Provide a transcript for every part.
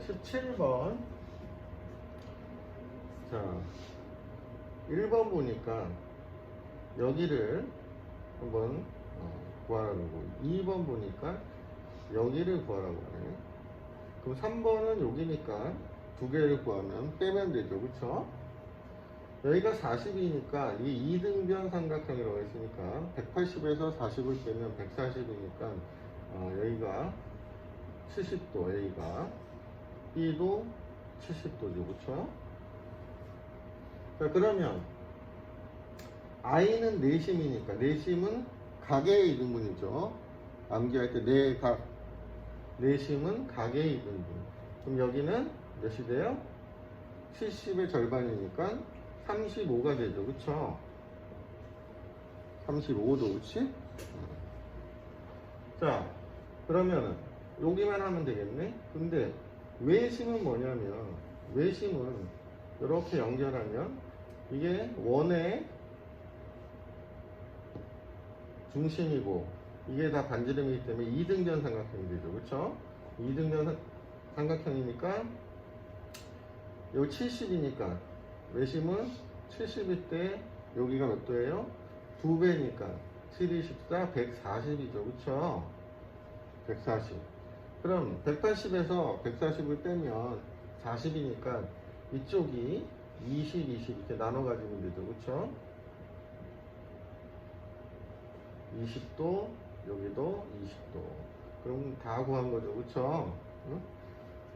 17번. 자, 1번 보니까 여기를 한번 어, 구하라고 하고 2번 보니까 여기를 구하라고 하네. 그럼 3번은 여기니까 두 개를 구하면 빼면 되죠. 그쵸? 여기가 40이니까 이 이등변 삼각형이라고 했으니까 180에서 40을 빼면 140이니까 어, 여기가 70도 A가 B도 70도죠. 그쵸? 자, 그러면 I는 내심이니까 내심은 각의 이등분이죠. 암기할 때 내각 내심은 각의 이등분. 그럼 여기는 몇이 돼요? 70의 절반이니까 35가 되죠. 그쵸? 35도, 그치? 자, 그러면은 여기만 하면 되겠네? 근데 외심은 뭐냐면 외심은 이렇게 연결하면 이게 원의 중심이고 이게 다 반지름이기 때문에 이등변 삼각형이 되죠. 그쵸? 이등변 삼- 삼각형이니까 여기 70이니까 외심은 70일 때 여기가 몇 도예요? 2배니까 7, 24, 140이죠. 그쵸? 140. 그럼 180에서 140을 빼면 40이니까 이쪽이 20, 20 이렇게 나눠 가지면 되죠. 그쵸? 20도, 여기도 20도. 그럼 다 구한 거죠. 그쵸? 응?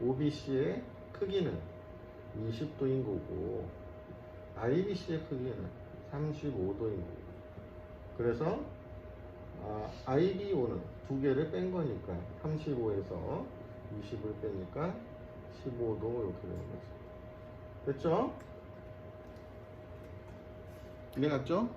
OBC의 크기는 20도인 거고, IBC의 크기는 35도인 거고. 그래서, 아, IBO는 두 개를 뺀 거니까, 35에서 20을 빼니까 15도 이렇게 되는 거죠. 됐죠? 이해 갔죠?